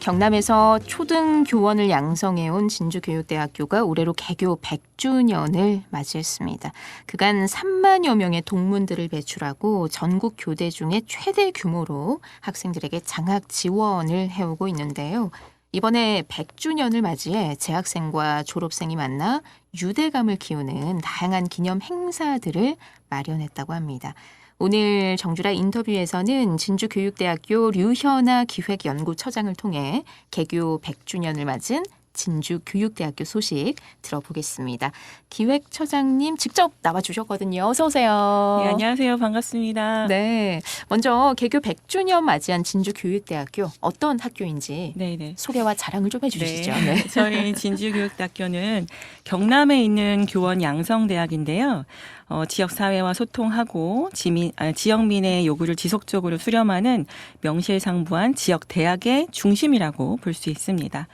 경남에서 초등 교원을 양성해온 진주교육대학교가 올해로 개교 100주년을 맞이했습니다. 그간 3만여 명의 동문들을 배출하고 전국 교대 중에 최대 규모로 학생들에게 장학 지원을 해오고 있는데요. 이번에 100주년을 맞이해 재학생과 졸업생이 만나 유대감을 키우는 다양한 기념 행사들을 마련했다고 합니다. 오늘 정주라 인터뷰에서는 진주교육대학교 류현아 기획연구처장을 통해 개교 100주년을 맞은 진주 교육대학교 소식 들어보겠습니다. 기획처장님 직접 나와주셨거든요. 어서 오세요. 네, 안녕하세요. 반갑습니다. 네, 먼저 개교 100주년 맞이한 진주 교육대학교 어떤 학교인지 네, 네. 소개와 자랑을 좀 해주시죠. 네. 저희 진주 교육대학교는 경남에 있는 교원 양성대학인데요. 어, 지역 사회와 소통하고 지민, 아, 지역민의 요구를 지속적으로 수렴하는 명실상부한 지역 대학의 중심이라고 볼 수 있습니다.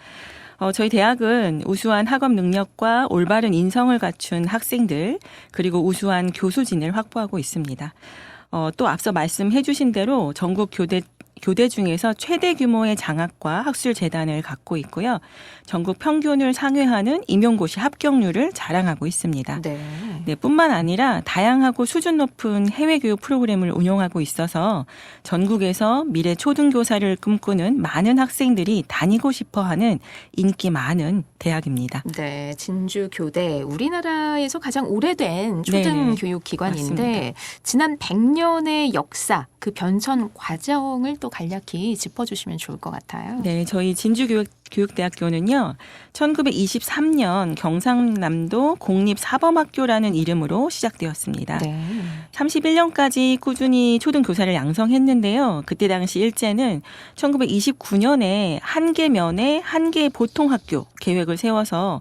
어, 저희 대학은 우수한 학업 능력과 올바른 인성을 갖춘 학생들 그리고 우수한 교수진을 확보하고 있습니다. 어, 또 앞서 말씀해 주신 대로 전국 교대 교대 중에서 최대 규모의 장학과 학술 재단을 갖고 있고요. 전국 평균을 상회하는 임용고시 합격률을 자랑하고 있습니다. 네. 네, 뿐만 아니라 다양하고 수준 높은 해외 교육 프로그램을 운영하고 있어서 전국에서 미래 초등교사를 꿈꾸는 많은 학생들이 다니고 싶어 하는 인기 많은 대학입니다. 네, 진주 교대 우리나라에서 가장 오래된 네네. 초등 교육 기관인데 맞습니다. 지난 100년의 역사 그 변천 과정을 또 간략히 짚어주시면 좋을 것 같아요. 네, 저희 진주 교육 교육대학교는요, 1923년 경상남도 공립사범학교라는 이름으로 시작되었습니다. 네. 31년까지 꾸준히 초등교사를 양성했는데요. 그때 당시 일제는 1929년에 한 개 면에 한 개 보통학교 계획을 세워서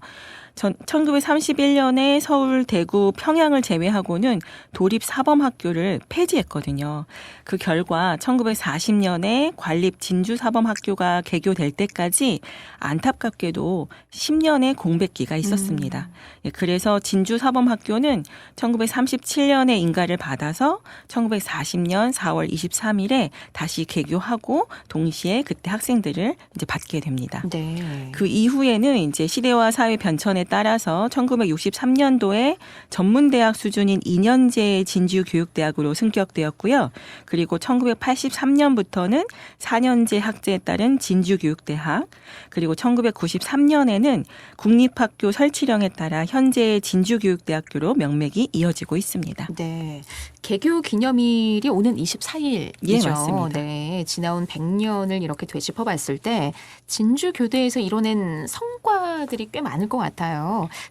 전, 1931년에 서울, 대구, 평양을 제외하고는 도립 사범학교를 폐지했거든요. 그 결과 1940년에 관립 진주 사범학교가 개교될 때까지 안타깝게도 10년의 공백기가 있었습니다. 예, 그래서 진주 사범학교는 1937년에 인가를 받아서 1940년 4월 23일에 다시 개교하고 동시에 그때 학생들을 이제 받게 됩니다. 네. 그 이후에는 이제 시대와 사회 변천에 따라서 1963년도에 전문대학 수준인 2년제 진주교육대학으로 승격되었고요. 그리고 1983년부터는 4년제 학제에 따른 진주교육대학, 그리고 1993년에는 국립학교 설치령에 따라 현재 진주교육대학교로 명맥이 이어지고 있습니다. 네. 개교 기념일이 오는 24일이죠. 예, 맞습니다. 네. 지나온 100년을 이렇게 되짚어 봤을 때 진주 교대에서 이뤄낸 성과들이 꽤 많을 것 같아요.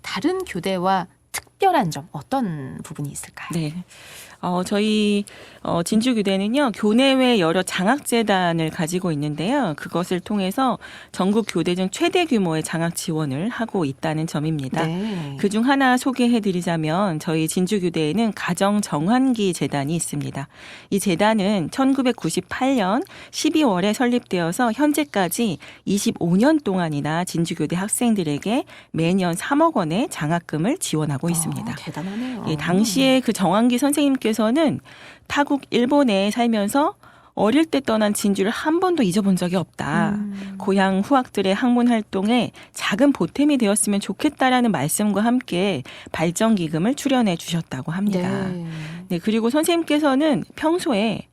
다른 교대와 특별한 점 어떤 부분이 있을까요? 네. 어, 저희 어, 진주교대는요 교내외 여러 장학재단을 가지고 있는데요. 그것을 통해서 전국 교대 중 최대 규모의 장학 지원을 하고 있다는 점입니다. 네. 그중 하나 소개해드리자면 저희 진주교대에는 가정 정환기 재단이 있습니다. 이 재단은 1998년 12월에 설립되어서 현재까지 25년 동안이나 진주교대 학생들에게 매년 3억 원의 장학금을 지원하고 있습니다. 아, 대단하네요. 예, 당시에 그 정환기 선생님께서 는 타국 일본에 살면서 어릴 때 떠난 진주를 한 번도 잊어본 적이 없다. 음. 고향 후학들의 학문 활동에 작은 보탬이 되었으면 좋겠다라는 말씀과 함께 발전 기금을 출연해 주셨다고 합니다. 네. 네, 그리고 선생님께서는 평소에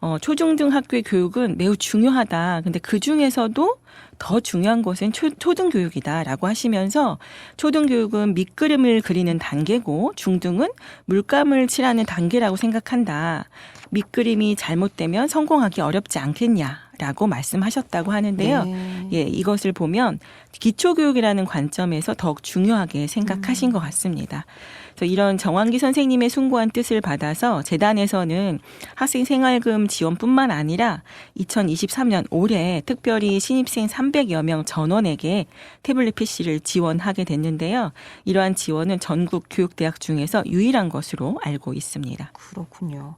어, 초중등 학교의 교육은 매우 중요하다. 근데 그 중에서도 더 중요한 것은 초, 초등교육이다라고 하시면서 초등교육은 밑그림을 그리는 단계고 중등은 물감을 칠하는 단계라고 생각한다. 밑그림이 잘못되면 성공하기 어렵지 않겠냐 라고 말씀하셨다고 하는데요. 네. 예, 이것을 보면 기초교육이라는 관점에서 더욱 중요하게 생각하신 것 같습니다. 그래서 이런 정환기 선생님의 숭고한 뜻을 받아서 재단에서는 학생 생활금 지원뿐만 아니라 2023년 올해 특별히 신입생 300여 명 전원에게 태블릿 PC를 지원하게 됐는데요. 이러한 지원은 전국 교육대학 중에서 유일한 것으로 알고 있습니다. 그렇군요.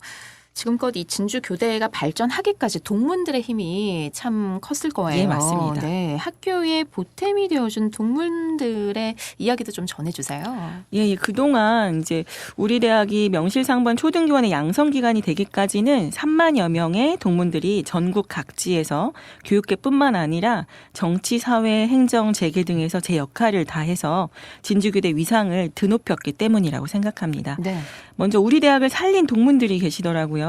지금껏 이 진주 교대가 발전하기까지 동문들의 힘이 참 컸을 거예요. 예, 맞습니다. 네, 학교의 보탬이 되어준 동문들의 이야기도 좀 전해주세요. 예, 예, 그동안 이제 우리 대학이 명실상부한 초등교원의 양성 기관이 되기까지는 3만여 명의 동문들이 전국 각지에서 교육계뿐만 아니라 정치, 사회, 행정, 재계 등에서 제 역할을 다해서 진주교대 위상을 드높였기 때문이라고 생각합니다. 네. 먼저 우리 대학을 살린 동문들이 계시더라고요.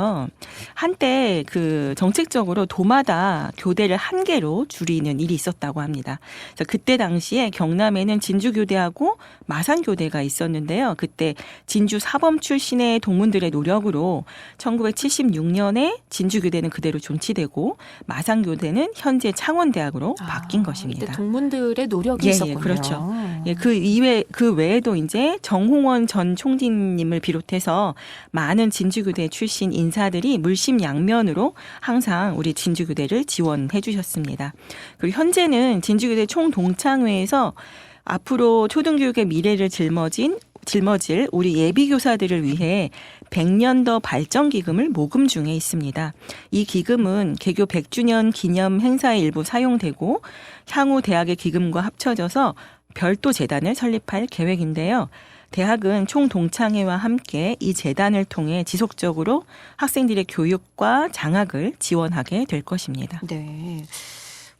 한때 그 정책적으로 도마다 교대를 한 개로 줄이는 일이 있었다고 합니다. 그래서 그때 당시에 경남에는 진주 교대하고 마산 교대가 있었는데요. 그때 진주 사범 출신의 동문들의 노력으로 1976년에 진주 교대는 그대로 존치되고 마산 교대는 현재 창원대학으로 바뀐 아, 것입니다. 이때 동문들의 노력이 예, 예, 있었군요. 그렇죠. 예, 그 이외 그 외에도 이제 정홍원 전 총리님을 비롯해서 많은 진주교대 출신 인 사들이 물심양면으로 항상 우리 진주교대를 지원해 주셨습니다. 그리고 현재는 진주교대 총동창회에서 앞으로 초등교육의 미래를 짊어진 짊어질 우리 예비교사들을 위해 100년 더 발전 기금을 모금 중에 있습니다. 이 기금은 개교 100주년 기념 행사에 일부 사용되고 향후 대학의 기금과 합쳐져서 별도 재단을 설립할 계획인데요. 대학은 총동창회와 함께 이 재단을 통해 지속적으로 학생들의 교육과 장학을 지원하게 될 것입니다. 네.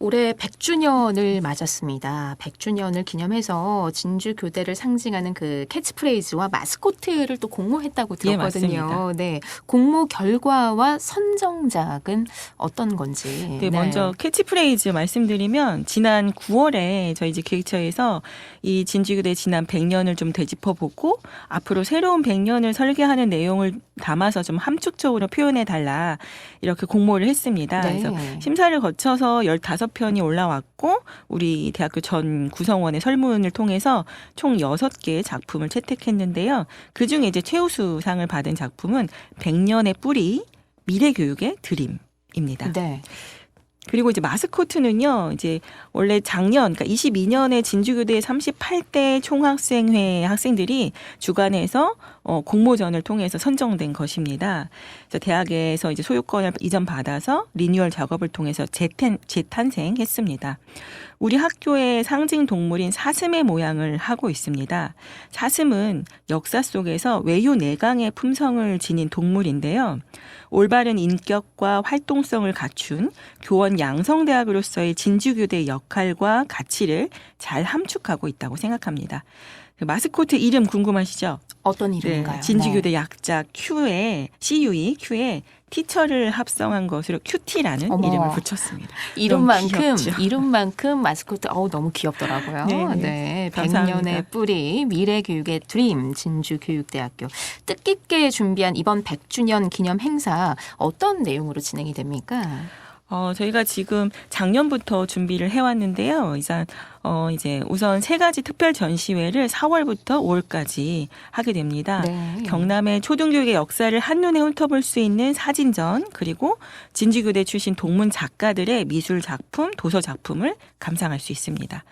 올해 100주년을 맞았습니다. 100주년을 기념해서 진주 교대를 상징하는 그 캐치프레이즈와 마스코트를 또 공모했다고 예, 들었거든요. 맞습니다. 네. 공모 결과와 선정작은 어떤 건지. 네, 먼저 캐치프레이즈 말씀드리면 지난 9월에 저희 이제 기획처에서 이 진주 교대 지난 100년을 좀 되짚어 보고 앞으로 새로운 100년을 설계하는 내용을 담아서 좀 함축적으로 표현해 달라 이렇게 공모를 했습니다. 네. 그래서 심사를 거쳐서 15편이 올라왔고 우리 대학교 전 구성원의 설문을 통해서 총 6개의 작품을 채택했는데요. 그중에 이제 최우수상을 받은 작품은 100년의 뿌리 미래 교육의 드림입니다. 네. 그리고 이제 마스코트는요, 이제 원래 작년, 그러니까 22년에 진주교대 38대 총학생회 학생들이 주관해서 어, 공모전을 통해서 선정된 것입니다. 그래서 대학에서 이제 소유권을 이전 받아서 리뉴얼 작업을 통해서 재탄, 재탄생했습니다. 우리 학교의 상징 동물인 사슴의 모양을 하고 있습니다. 사슴은 역사 속에서 외유 내강의 품성을 지닌 동물인데요. 올바른 인격과 활동성을 갖춘 교원 양성대학으로서의 진주교대의 역할과 가치를 잘 함축하고 있다고 생각합니다. 그 마스코트 이름 궁금하시죠? 어떤 이름인가요? 진주교대 약자 Q에 CUE Q에 티처를 합성한 것으로 큐티라는 어머. 이름을 붙였습니다. 네. 이름만큼? 이름만큼 마스코트 어우 너무 귀엽더라고요. 네, 네, 네. 100년의 감사합니다. 뿌리 미래 교육의 드림 진주 교육대학교 뜻깊게 준비한 이번 100주년 기념 행사 어떤 내용으로 진행이 됩니까? 어, 저희가 지금 작년부터 준비를 해왔는데요. 이제, 어, 이제 우선 세 가지 특별 전시회를 4월부터 5월까지 하게 됩니다. 네. 경남의 초등교육의 역사를 한눈에 훑어볼 수 있는 사진전, 그리고 진주교대 출신 동문 작가들의 미술 작품, 도서 작품을 감상할 수 있습니다.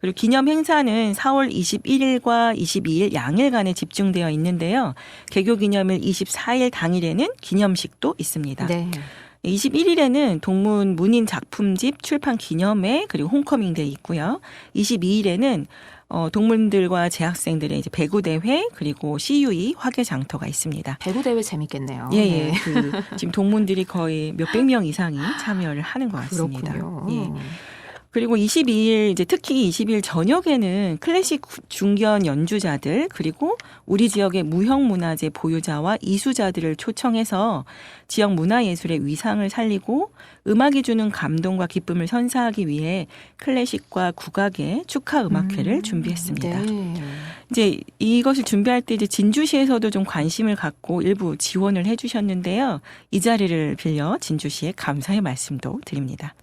그리고 기념 행사는 4월 21일과 22일 양일간에 집중되어 있는데요. 개교 기념일 24일 당일에는 기념식도 있습니다. 네. 21일에는 동문 문인 작품집 출판 기념회 그리고 홈커밍 데이 있고요. 22일에는 어, 동문들과 재학생들의 이제 배구 대회 그리고 CUE 화계 장터가 있습니다. 배구 대회 재밌겠네요. 예, 예. 네. 그 지금 동문들이 거의 몇백 명 이상이 참여를 하는 것 같습니다. 그렇군요. 예. 그리고 22일 이제 특히 22일 저녁에는 클래식 중견 연주자들 그리고 우리 지역의 무형 문화재 보유자와 이수자들을 초청해서 지역 문화 예술의 위상을 살리고 음악이 주는 감동과 기쁨을 선사하기 위해 클래식과 국악의 축하 음악회를 음, 준비했습니다. 네. 이제 이것을 준비할 때 이제 진주시에서도 좀 관심을 갖고 일부 지원을 해주셨는데요. 이 자리를 빌려 진주시에 감사의 말씀도 드립니다.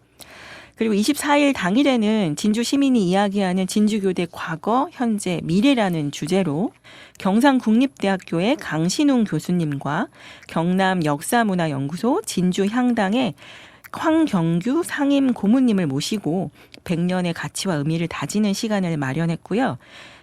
그리고 24일 당일에는 진주 시민이 이야기하는 진주교대 과거, 현재, 미래라는 주제로 경상국립대학교의 강신웅 교수님과 경남 역사문화연구소 진주향당의 황경규 상임 고문님을 모시고 100년의 가치와 의미를 다지는 시간을 마련했고요.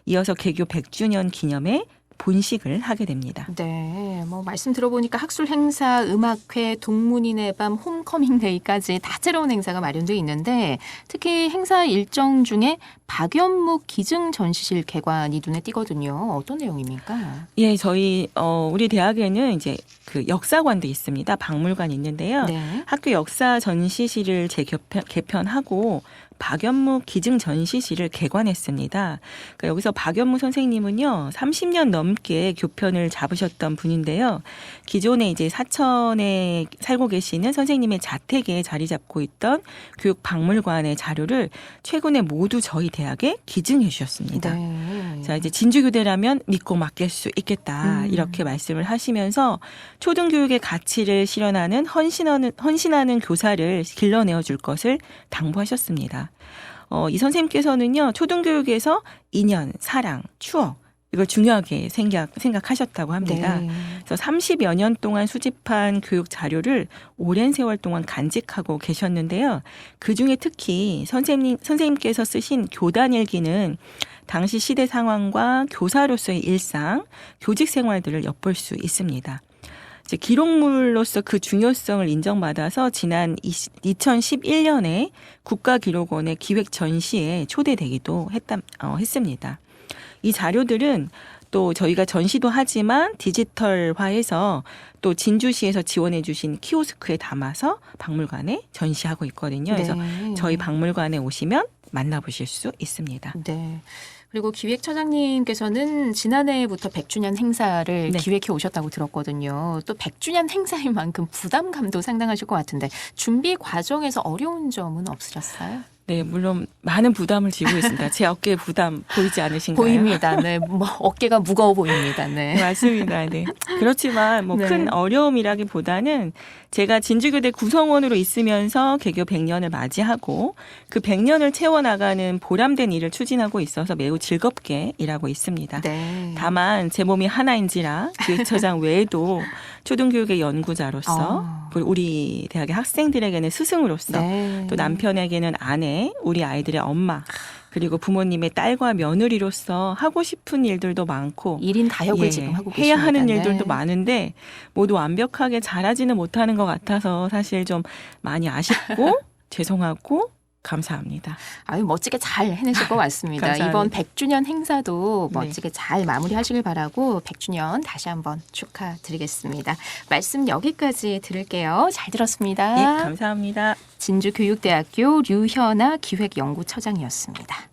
이어서 개교 100주년 기념에 본식을 하게 됩니다. 네, 뭐 말씀 들어보니까 학술 행사, 음악회, 동문인의 밤, 홈커밍데이까지 다채로운 행사가 마련돼 있는데 특히 행사 일정 중에 박연묵 기증 전시실 개관이 눈에 띄거든요. 어떤 내용입니까? 예, 저희 어 우리 대학에는 이제 그 역사관도 있습니다. 박물관이 있는데요. 네. 학교 역사 전시실을 재개편 개편하고 박연무 기증 전시실을 개관했습니다. 그러니까 여기서 박연무 선생님은요, 30년 넘게 교편을 잡으셨던 분인데요. 기존에 이제 사천에 살고 계시는 선생님의 자택에 자리 잡고 있던 교육 박물관의 자료를 최근에 모두 저희 대학에 기증해 주셨습니다. 네. 자, 이제 진주교대라면 믿고 맡길 수 있겠다. 음. 이렇게 말씀을 하시면서 초등교육의 가치를 실현하는 헌신하는, 헌신하는 교사를 길러내어 줄 것을 당부하셨습니다. 어, 이 선생님께서는요, 초등교육에서 인연, 사랑, 추억, 이걸 중요하게 생각, 생각하셨다고 합니다. 네. 그래서 30여 년 동안 수집한 교육 자료를 오랜 세월 동안 간직하고 계셨는데요. 그 중에 특히 선생님, 선생님께서 쓰신 교단 일기는 당시 시대 상황과 교사로서의 일상, 교직 생활들을 엿볼 수 있습니다. 이제 기록물로서 그 중요성을 인정받아서 지난 2011년에 국가기록원의 기획 전시에 초대되기도 했다, 어, 했습니다. 이 자료들은 또 저희가 전시도 하지만 디지털화해서 또 진주시에서 지원해 주신 키오스크에 담아서 박물관에 전시하고 있거든요. 그래서 네. 저희 박물관에 오시면 만나보실 수 있습니다. 네. 그리고 기획처장님께서는 지난해부터 100주년 행사를 네. 기획해 오셨다고 들었거든요. 또 100주년 행사인 만큼 부담감도 상당하실 것 같은데 준비 과정에서 어려운 점은 없으셨어요? 네, 물론 많은 부담을 지고 있습니다. 제 어깨에 부담 보이지 않으신가요? 보입니다. 네. 뭐 어깨가 무거워 보입니다. 네, 네. 맞습니다. 네. 그렇지만 뭐 네. 큰 어려움이라기보다는 제가 진주교대 구성원으로 있으면서 개교 100년을 맞이하고 그 100년을 채워 나가는 보람된 일을 추진하고 있어서 매우 즐겁게 일하고 있습니다. 네. 다만 제 몸이 하나인지라 기획처장 외에도 초등교육의 연구자로서 아. 우리 대학의 학생들에게는 스승으로서 네. 또 남편에게는 아내, 우리 아이들의 엄마, 그리고 부모님의 딸과 며느리로서 하고 싶은 일들도 많고 1인 다역을 예, 지금 하고 계십니다. 해야 하는 네. 일들도 많은데 모두 완벽하게 잘하지는 못하는 것 같아서 사실 좀 많이 아쉽고 죄송하고 감사합니다. 아유 멋지게 잘 해내실 것 같습니다. 이번 100주년 행사도 네. 멋지게 잘 마무리하시길 바라고 100주년 다시 한번 축하드리겠습니다. 말씀 여기까지 들을게요. 잘 들었습니다. 예, 감사합니다. 진주교육대학교 류현아 기획연구처장이었습니다.